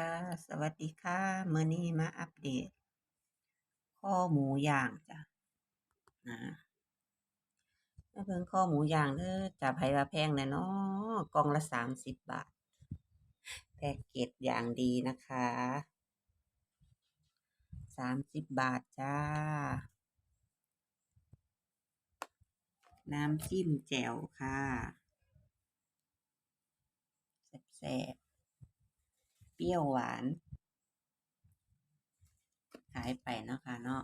ค่ะ สวัสดีค่ะเมื้อนี้มาอัปเดต ข้อหมูย่างจ้ะอ่ามาเบิ่งข้อหมูย่างเด้อจะไผว่าแพงแน่นอกล่องละ30บบาทแพ็กเกจอย่างดีนะคะ30บบาทจ้า น้ำจิ้มแจ่วค่ะแซ่บ รี้ยวหวานขายไปเนาะค่ะเนาะ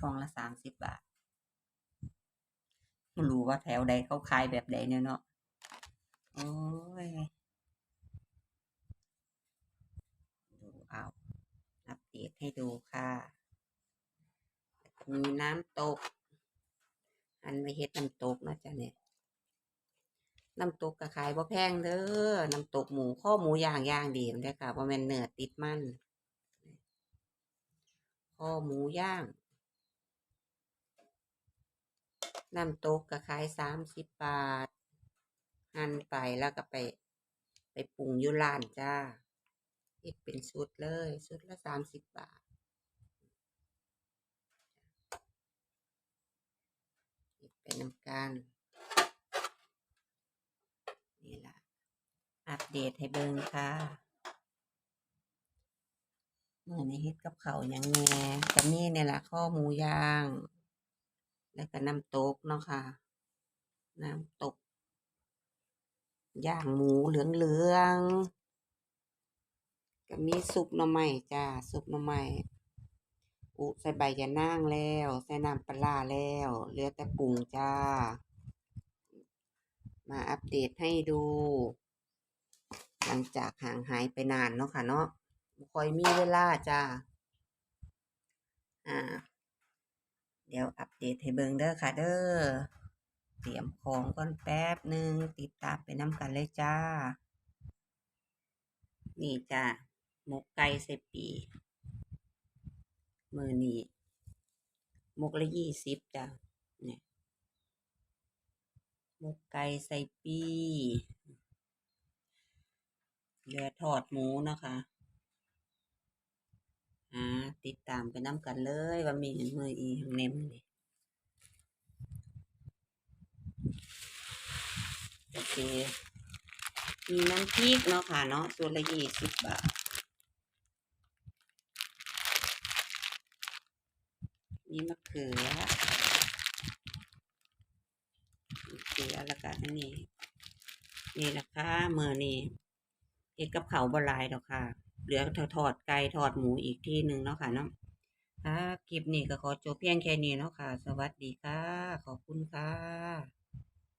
กล่องละ30บบาทบ่รู้ว่าแถวใดเขาขายแบบใดแน่เนาะโอ๊ยดูเอาอัปเดตให้ดูค่ะมีน้ำตก อันไว้เฮ็ดน้ำตกนะจ้ะเนี่ย น้ำตกก็ขายบ่แพงเด้อน้ำตกหมูข้อหมูย่างย่างดีเด้ค่ะบ่แม่นเนื้อติดมันข้อหมูย่างน้ำตกก็ขาย30บบาท หั่นไปแล้วก็ไป ไปปรุงยูร้านจ้าเฮ็ดเป็นชุดเลยชุดละ30บาทเฮ็ดไปนำกัน นี่ล่ะ อัปเดตให้เบิ่งค่ะมื้อนี้เฮ็ดกับเขาวหยังแหน่ก็มีนี่ล่ะข้อหมูย่าง แล้วก็น้ำตกเนาะค่ะ น้ำตกย่างหมูเหลืองๆก็มีซุปหน่อไม้จ้าซุปหน่อไม้อุใส่ใบยะนางแล้ว ใส่น้ำปลาแล้วเหลือแต่ปรุงจ้า มาอัปเดตให้ดู หลังจากห่างหายไปนานเนาะค่ะเนาะค่อยมีเวลาจ้าอ่า เดี๋ยวอัปเดตให้เบิงเด้อค่ะ เด้อเตรียมของก่อนแป๊บหนึ่งติดตามไปน้ำกันเลยจ้า นี่จ้าหมกไก่ใส่ปีมือนี้หมกละ20จ้าเนี่ย หมกไก่ใส่ปีเหลือทอดหมูนะคะอ่าติดตามไปน้ำกันเลยว่ามีมืออีหังแหน่มื้อนี้โอเคมีน้ำพริกเนาะค่ะเนาะชุดละ20บาท มีมะเขือ มะ เอแล้วก็อันนี้ นี่ละค่ะมื้อนี้เอ็ดกับเขาบ่หลายดอกค่ะ เหลือถอดไก่ถอดหมูอีกที่หนึ่งเนาะค่ะเนาะค่ะคลิปนี้ก็ขอจบเพียงแค่นี้เนาะค่ะ สวัสดีค่ะ ขอบคุณค่ะ